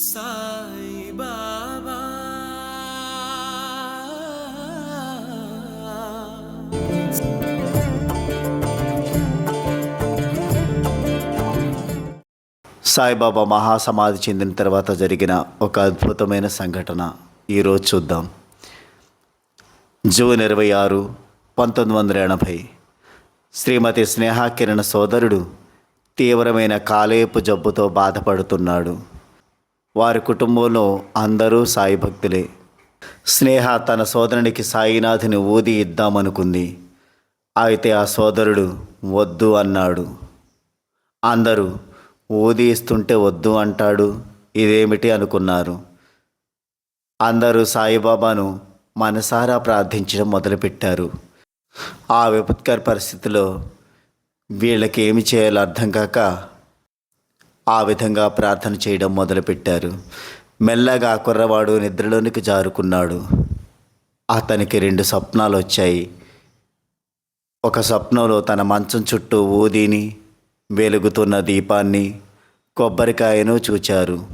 సాయి బాబా. సాయిబాబా మహాసమాధి చెందిన తర్వాత జరిగిన ఒక అద్భుతమైన సంఘటన ఈరోజు చూద్దాం. జూన్ ఇరవై ఆరు పంతొమ్మిది వందల ఎనభై. శ్రీమతి స్నేహాకిరణ సోదరుడు తీవ్రమైన కాలేపు జబ్బుతో బాధపడుతున్నాడు. వారి కుటుంబంలో అందరూ సాయి భక్తులే. స్నేహ తన సోదరునికి సాయినాథుని ఊది ఇద్దామనుకుంది. అయితే ఆ సోదరుడు వద్దు అన్నాడు. అందరూ ఊది ఇస్తుంటే వద్దు అంటాడు. ఇదేమిటి అనుకున్నారు. అందరూ సాయిబాబాను మనసారా ప్రార్థించడం మొదలుపెట్టారు. ఆ విపత్కర పరిస్థితిలో వీళ్ళకి ఏమి చేయాలో అర్థం కాక ఆ విధంగా ప్రార్థన చేయడం మొదలుపెట్టారు. మెల్లగా కుర్రవాడు నిద్రలోనికి జారుకున్నాడు. అతనికి రెండు స్వప్నాలు వచ్చాయి ఒక స్వప్నంలో తన మంచం చుట్టూ ఊదిని వెలుగుతున్న దీపాన్ని కొబ్బరికాయను చూచారు.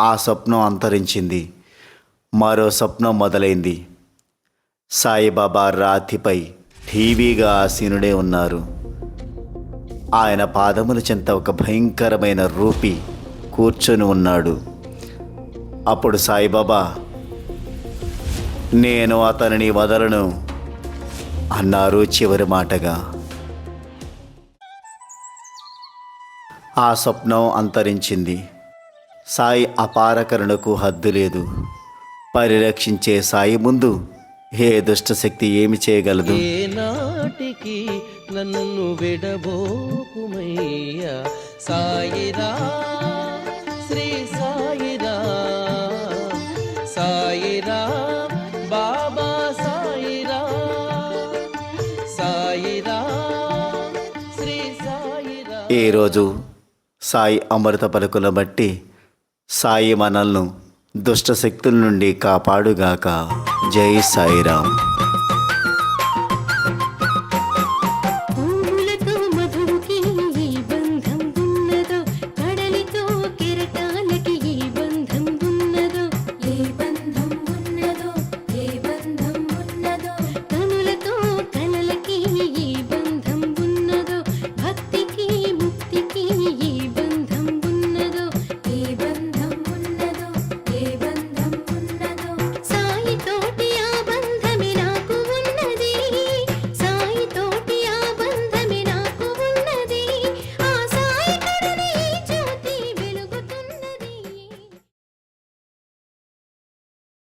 ఆ స్వప్నం అంతరించింది. మరో స్వప్నం మొదలైంది. సాయిబాబా రాతిపై ఠీవీగా ఆసీనుడే ఉన్నారు. ఆయన పాదముల చెంత ఒక భయంకరమైన రూపి కూర్చొని ఉన్నాడు. అప్పుడు సాయిబాబా నేను అతనిని వదలను అన్నారు చివరి మాటగా. ఆ స్వప్నం అంతరించింది. సాయి అపారకరణకు హద్దు లేదు. పరిరక్షించే సాయి ముందు ఏ దుష్టశక్తి ఏమి చేయగలదు? నన్ను విడబోకుమయ్యా. సాయిరా శ్రీ సాయిరా సాయిరా బాబా సాయిరా సాయిరా శ్రీ సాయిరా. ఈరోజు సాయి అమృత పలుకుల బట్టి సాయి మనల్ని దుష్టశక్తుల నుండి కాపాడుగాక. జై సాయిరాం